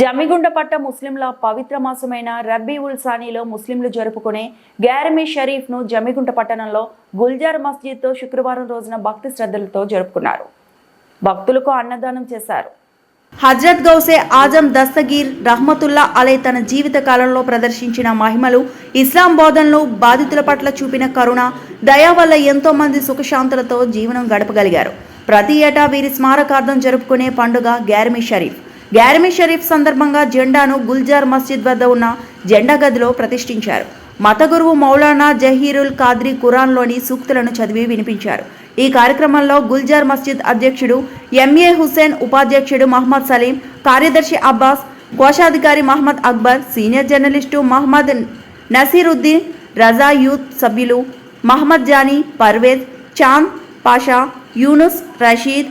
జమిగుండపట్ట ముస్లింల పవిత్ర మాసమైన రబ్బీ ఉల్ సానీలో ముస్లింలు జరుపుకునే గ్యారమీ షరీఫ్ను జమిగుంట పట్టణంలో గుల్జార్ మస్జిద్తో శుక్రవారం రోజున భక్తి శ్రద్ధలతో జరుపుకున్నారు. భక్తులకు అన్నదానం చేశారు. హజ్రత్ గౌసే ఆజం దస్తగీర్ రహమతుల్లా అలే తన జీవిత కాలంలో ప్రదర్శించిన మహిమలు ఇస్లాం బోధనలు బాధితుల పట్ల చూపిన కరుణ దయా వల్ల ఎంతో మంది సుఖశాంతులతో జీవనం గడపగలిగారు. ప్రతి ఏటా వీరి స్మారకార్థం జరుపుకునే పండుగ గ్యారమీ షరీఫ్. గ్యారమీ షరీఫ్ సందర్భంగా జెండాను గుల్జార్ మస్జిద్ వద్ద ఉన్న జెండా గదిలో ప్రతిష్ఠించారు. మత గురువు మౌలానా జహీరుల్ కాద్రి ఖురాన్లోని సూక్తులను చదివి వినిపించారు. ఈ కార్యక్రమంలో గుల్జార్ మస్జిద్ అధ్యక్షుడు ఎంఏ హుసేన్ ఉపాధ్యక్షుడు మహమ్మద్ సలీం కార్యదర్శి అబ్బాస్ కోశాధికారి Mohammed Akbar senior journalist Mohammed Naseeruddin Raza youth సభ్యులు మహమ్మద్ జానీ పర్వేజ్ చాంద్ పాషా యూనుస్ రషీద్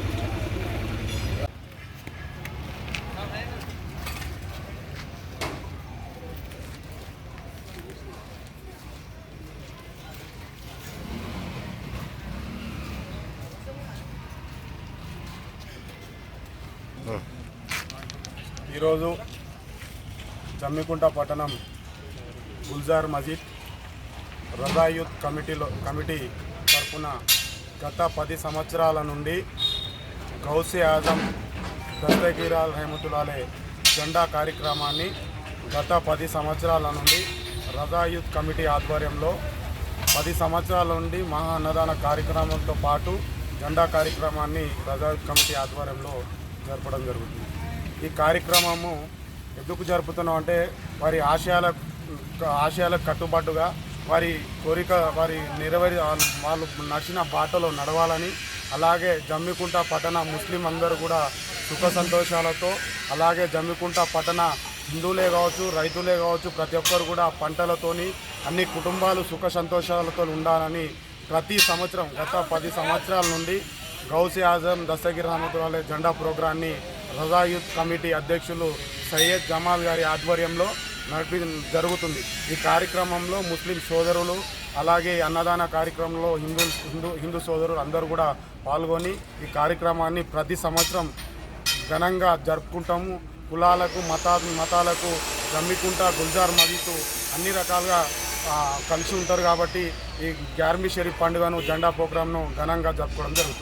ఈరోజు జమ్మికుంట పట్టణం గుల్జార్ మజీద్ రజాయూత్ కమిటీలో కమిటీ తరఫున గత పది సంవత్సరాల నుండి గౌసి ఆజం దస్తగిరాల్ రహమతులాలే జెండా కార్యక్రమాన్ని గత పది సంవత్సరాల నుండి రజాయూత్ కమిటీ ఆధ్వర్యంలో పది సంవత్సరాల నుండి మహా అన్నదాన కార్యక్రమంతో పాటు జెండా కార్యక్రమాన్ని రజాయూత్ కమిటీ ఆధ్వర్యంలో జరపడం జరుగుతుంది. ఈ కార్యక్రమము ఎందుకు జరుపుతున్నాం అంటే వారి ఆశయాల ఆశయాలకు కట్టుబాటుగా వారి కోరిక వారి నెరవేరి వాళ్ళు నచ్చిన బాటలో నడవాలని అలాగే జమ్మికుంట పట్టణ ముస్లిం అందరూ కూడా సుఖ సంతోషాలతో అలాగే జమ్మికుంట పట్టణ హిందువులే కావచ్చు రైతులే కావచ్చు ప్రతి ఒక్కరు కూడా పంటలతోని అన్ని కుటుంబాలు సుఖ సంతోషాలతో ఉండాలని ప్రతి సంవత్సరం గత పది సంవత్సరాల నుండి గౌసి ఆజం దస్తగిరి రహమతుల్లా జెండా ప్రోగ్రాన్ని రజా యూత్ కమిటీ అధ్యక్షులు సయ్యద్ జమాల్ గారి ఆధ్వర్యంలో నడిపి జరుగుతుంది. ఈ కార్యక్రమంలో ముస్లిం సోదరులు అలాగే అన్నదాన కార్యక్రమంలో హిందూ హిందూ హిందూ సోదరులు అందరూ కూడా పాల్గొని ఈ కార్యక్రమాన్ని ప్రతి సంవత్సరం ఘనంగా జరుపుకుంటాము. కులాలకు మతా మతాలకు గమ్మికుంటా గుల్జార్ మదితు అన్ని రకాలుగా కలిసి ఉంటారు కాబట్టి ఈ గ్యార్మి షరీఫ్ పండుగను జెండా ప్రోగ్రాంను ఘనంగా జరుపుకోవడం జరుగుతుంది.